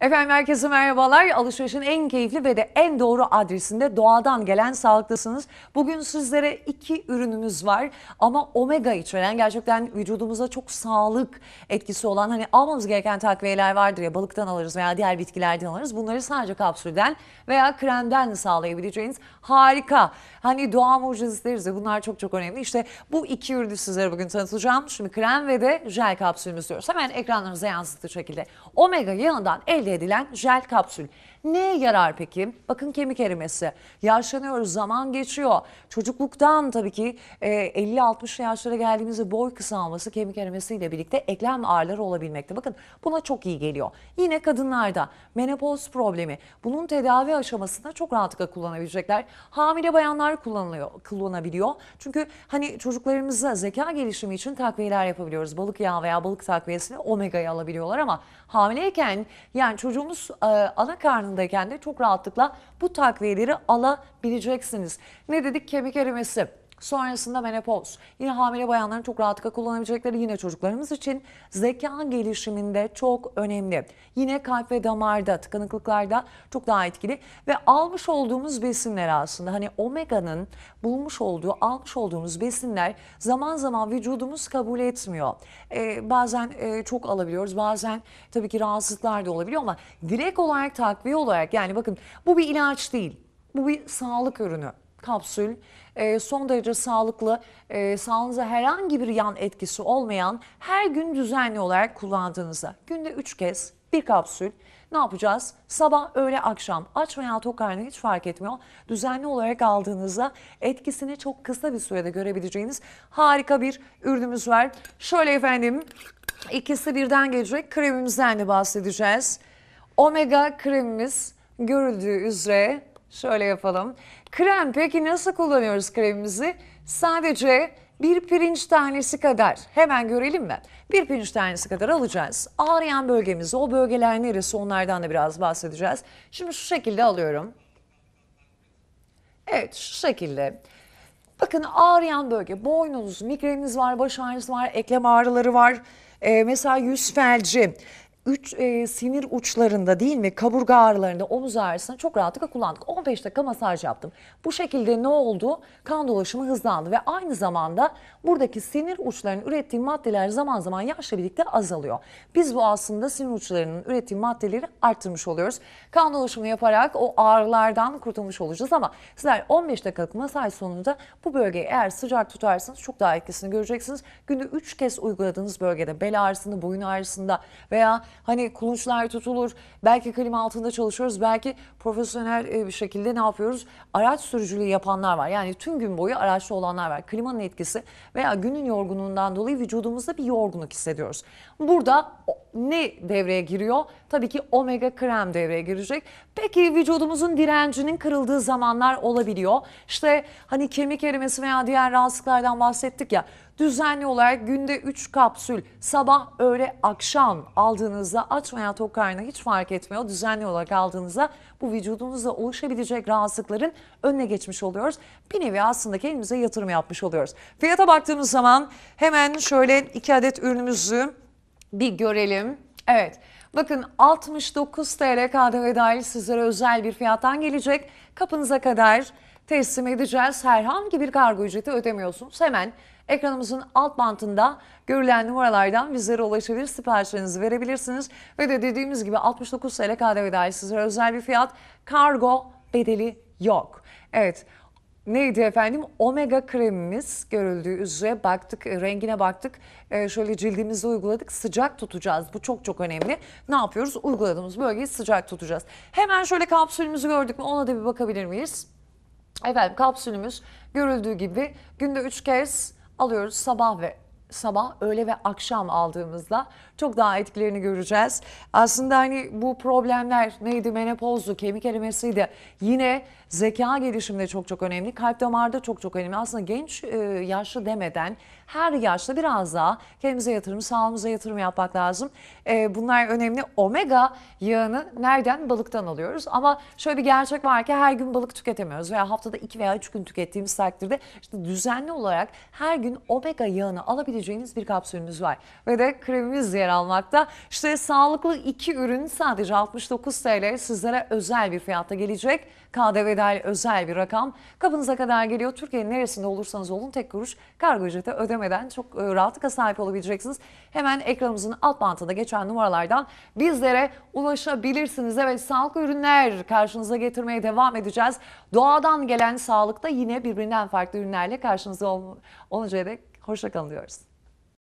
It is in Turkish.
Efendim herkese merhabalar. Alışverişin en keyifli ve de en doğru adresinde doğadan gelen sağlıklısınız. Bugün sizlere iki ürünümüz var ama omega içeren gerçekten vücudumuza çok sağlık etkisi olan hani almamız gereken takviyeler vardır ya balıktan alırız veya diğer bitkilerden alırız. Bunları sadece kapsülden veya kremden sağlayabileceğiniz harika. Hani doğa mucizesi deriz ya bunlar çok çok önemli. İşte bu iki ürünü sizlere bugün tanıtacağım. Şimdi krem ve de jel kapsülümüz diyoruz. Hemen ekranlarınıza yansıttığı şekilde omega yağından elde edilen jel kapsül. Neye yarar peki? Bakın kemik erimesi. Yaşlanıyoruz, zaman geçiyor. Çocukluktan tabii ki e, 50-60 yaşlara geldiğimizde boy kısalması kemik erimesiyle birlikte eklem ağrıları olabilmekte. Bakın buna çok iyi geliyor. Yine kadınlarda menopoz problemi. Bunun tedavi aşamasında çok rahatlıkla kullanabilecekler. Hamile bayanlar kullanılıyor, kullanabiliyor. Çünkü hani çocuklarımıza zeka gelişimi için takviyeler yapabiliyoruz. Balık yağı veya balık takviyesini omega'yı alabiliyorlar ama hamileyken yani çocuğumuz e, ana karnındayken de çok rahatlıkla bu takviyeleri alabileceksiniz. Ne dedik? Kemik erimesi. Sonrasında menopoz. Yine hamile bayanların çok rahatlıkla kullanabilecekleri yine çocuklarımız için zeka gelişiminde çok önemli. Yine kalp ve damarda, tıkanıklıklarda çok daha etkili ve almış olduğumuz besinler aslında hani omega'nın bulmuş olduğu, almış olduğumuz besinler zaman zaman vücudumuz kabul etmiyor. Ee, bazen e, çok alabiliyoruz, bazen tabii ki rahatsızlıklar da olabiliyor ama direkt olarak takviye olarak yani bakın bu bir ilaç değil. Bu bir sağlık ürünü kapsül e, son derece sağlıklı, e, sağlığınıza herhangi bir yan etkisi olmayan her gün düzenli olarak kullandığınızda günde 3 kez bir kapsül ne yapacağız? Sabah, öğle, akşam aç veya tok karnı hiç fark etmiyor. Düzenli olarak aldığınızda etkisini çok kısa bir sürede görebileceğiniz harika bir ürünümüz var. Şöyle efendim ikisi birden gelecek kremimizden de bahsedeceğiz. Omega kremimiz görüldüğü üzere şöyle yapalım. Krem peki nasıl kullanıyoruz kremimizi? Sadece bir pirinç tanesi kadar hemen görelim mi? Bir pirinç tanesi kadar alacağız. Ağrıyan bölgemizi o bölgeler neresi onlardan da biraz bahsedeceğiz. Şimdi şu şekilde alıyorum. Evet şu şekilde. Bakın ağrıyan bölge boynunuz, migreniniz var, baş ağrısı var, eklem ağrıları var. Ee, mesela yüz felci, üç, e, sinir uçlarında değil mi kaburga ağrılarında omuz ağrısında çok rahatlıkla kullandık. 15 dakika masaj yaptım. Bu şekilde ne oldu? Kan dolaşımı hızlandı ve aynı zamanda buradaki sinir uçlarının ürettiği maddeler zaman zaman yaşla birlikte azalıyor. Biz bu aslında sinir uçlarının ürettiği maddeleri arttırmış oluyoruz. Kan dolaşımı yaparak o ağrılardan kurtulmuş olacağız ama sizler 15 dakikalık masaj sonunda bu bölgeyi eğer sıcak tutarsanız çok daha etkisini göreceksiniz. Günde 3 kez uyguladığınız bölgede bel ağrısında, boyun ağrısında veya Hani kulunçlar tutulur, belki klima altında çalışıyoruz, belki profesyonel e, bir şekilde ne yapıyoruz? Araç sürücülüğü yapanlar var. Yani tüm gün boyu araçta olanlar var. Klimanın etkisi veya günün yorgunluğundan dolayı vücudumuzda bir yorgunluk hissediyoruz. Burada ne devreye giriyor? Tabii ki omega krem devreye girecek. Peki vücudumuzun direncinin kırıldığı zamanlar olabiliyor. İşte hani kemik erimesi veya diğer rahatsızlıklardan bahsettik ya düzenli olarak günde 3 kapsül sabah, öğle, akşam aldığınızda aç veya tok karnı hiç fark etmiyor. Düzenli olarak aldığınızda bu vücudunuzda oluşabilecek rahatsızlıkların önüne geçmiş oluyoruz. Bir nevi aslında kendimize yatırım yapmış oluyoruz. Fiyata baktığımız zaman hemen şöyle 2 adet ürünümüzü bir görelim. Evet. Bakın 69 TL KDV dahil sizlere özel bir fiyattan gelecek. Kapınıza kadar teslim edeceğiz. Herhangi bir kargo ücreti ödemiyorsunuz. Hemen ekranımızın alt bantında görülen numaralardan bizlere ulaşabilir, siparişlerinizi verebilirsiniz. Ve de dediğimiz gibi 69 TL KDV dahil sizlere özel bir fiyat. Kargo bedeli yok. Evet Neydi efendim? Omega kremimiz görüldüğü üzere baktık, rengine baktık. Ee, şöyle cildimizde uyguladık. Sıcak tutacağız. Bu çok çok önemli. Ne yapıyoruz? Uyguladığımız bölgeyi sıcak tutacağız. Hemen şöyle kapsülümüzü gördük mü? Ona da bir bakabilir miyiz? Efendim kapsülümüz görüldüğü gibi günde 3 kez alıyoruz sabah ve sabah, öğle ve akşam aldığımızda çok daha etkilerini göreceğiz. Aslında hani bu problemler neydi? Menopozdu, kemik erimesiydi. Yine zeka gelişiminde çok çok önemli. Kalp damarda çok çok önemli. Aslında genç e, yaşlı demeden her yaşta biraz daha kendimize yatırım, sağlığımıza yatırım yapmak lazım. E, bunlar önemli. Omega yağını nereden? Balıktan alıyoruz. Ama şöyle bir gerçek var ki her gün balık tüketemiyoruz veya haftada 2 veya 3 gün tükettiğimiz takdirde işte düzenli olarak her gün omega yağını alabiliyoruz alabileceğiniz bir kapsülümüz var. Ve de kremimiz yer almakta. İşte sağlıklı iki ürün sadece 69 TL sizlere özel bir fiyatta gelecek. KDV dahil özel bir rakam. Kapınıza kadar geliyor. Türkiye'nin neresinde olursanız olun tek kuruş kargo ücreti ödemeden çok e, rahatlıkla sahip olabileceksiniz. Hemen ekranımızın alt bantında geçen numaralardan bizlere ulaşabilirsiniz. Evet sağlıklı ürünler karşınıza getirmeye devam edeceğiz. Doğadan gelen sağlıkta yine birbirinden farklı ürünlerle karşınızda ol- oluncaya dek hoşçakalın diyoruz.